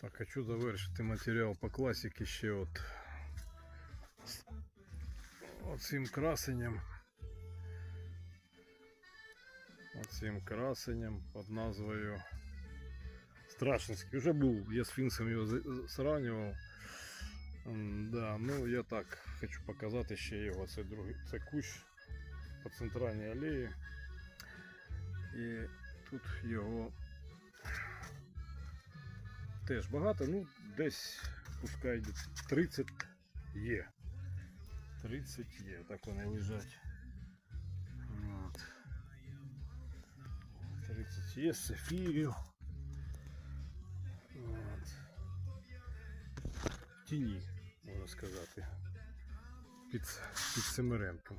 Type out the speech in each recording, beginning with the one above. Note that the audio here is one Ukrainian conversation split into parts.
Так, хочу завершити матеріал по класіки ще от з оцим красенням. Оцим красенням під назвою Страшенський. Вже був, я з Фінцем його з- з- сравнював. М, Да, ну я так хочу показати ще його. Це другий це кущ по центральній алеї. І тут його Теж багато, ну десь пускай 30 є. 30 є, так вони лежать. От. 30 є, сефірів. От. Тіні, можна сказати. Під, під Семеренком.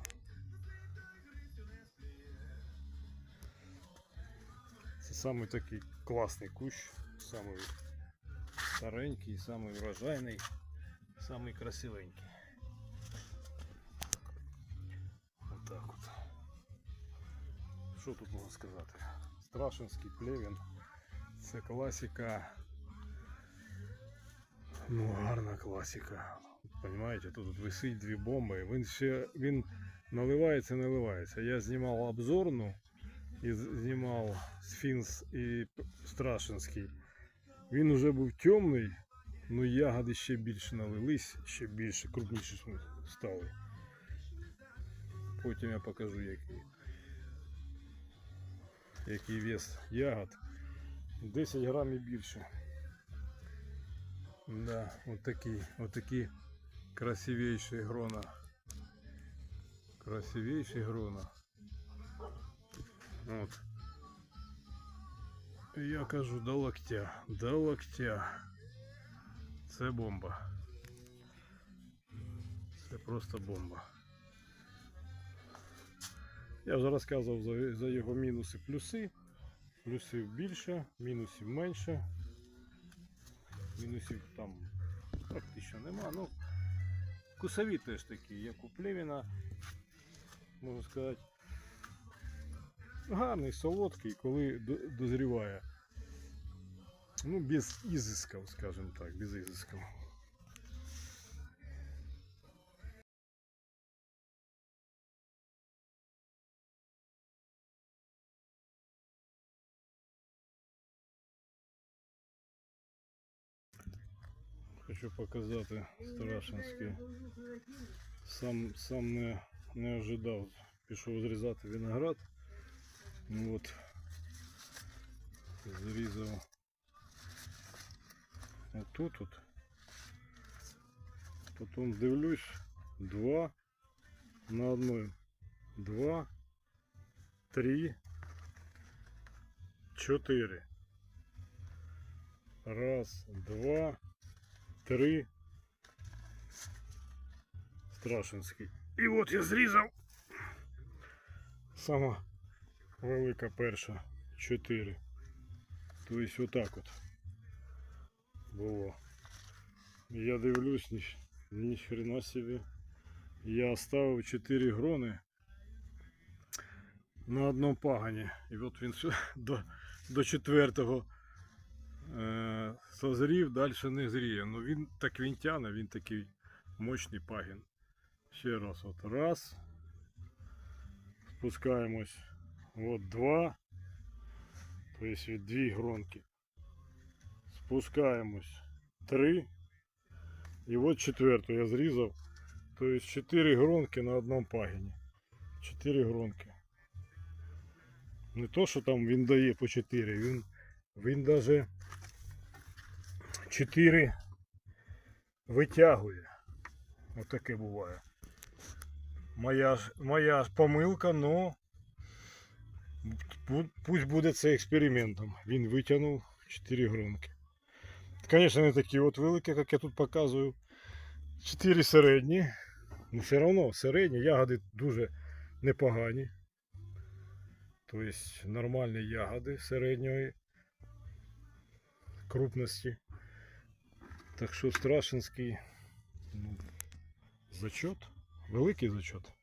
Це самий такий класний кущ, самий старенький, самий врожайний, самий красивенький. Отак от. Що тут можна сказати? Страшенський плевін. Це класика. Ну, гарна класика. Понимаете, тут висить дві бомби. Він ще він наливається, наливається. Я знімав обзорну і знімав Сфінкс і Страшенський. Він уже був темний, але ягоди ще більше налились, ще більше, крупніші стали. Потім я покажу який. Який вес ягод. 10 грамів більше. Да, от такі, от такі красивейші грона. Красивейші грона. От. Я кажу до локтя, до локтя. Це бомба. Це просто бомба. Я вже розказував за, його мінуси плюси. Плюсів більше, мінусів менше. Мінусів там практично нема. Ну, кусові теж такі, як у племена, можна сказати. Гарний, солодкий, коли дозріває. Ну, без ізисків, скажімо так, без ізисків. Хочу показати Страшинський. Сам, сам не, не ожидав. Пішов зрізати виноград. Ну от зрізав отут от. Потім дивлюсь, два на одной. Два, три, чотири. Раз, два, три. Страшенський. І от я зрізав. Сама велика перша. Чотири. Тобто отак от було. Я дивлюсь, ні, хрена собі. Я оставив 4 грони на одному пагані. І от він до, до четвертого е, созрів, далі не зріє. Ну він так він тяне, він такий мощний пагін. Ще раз, от раз. Спускаємось. От два. Тобто від дві гронки. Спускаємось. Три. І от четверту я зрізав. Тобто чотири гронки на одному пагіні. Чотири гронки. Не то, що там він дає по 4, він, він даже 4 витягує. Отаке буває. Моя моя помилка, но пусть буде це експериментом. Він витягнув 4 гронки. Звісно, не такі от великі, як я тут показую. 4 середні. Ну все одно середні, ягоди дуже непогані. Тобто нормальні ягоди середньої крупності. Так що Страшинський ну, зачет, великий зачет.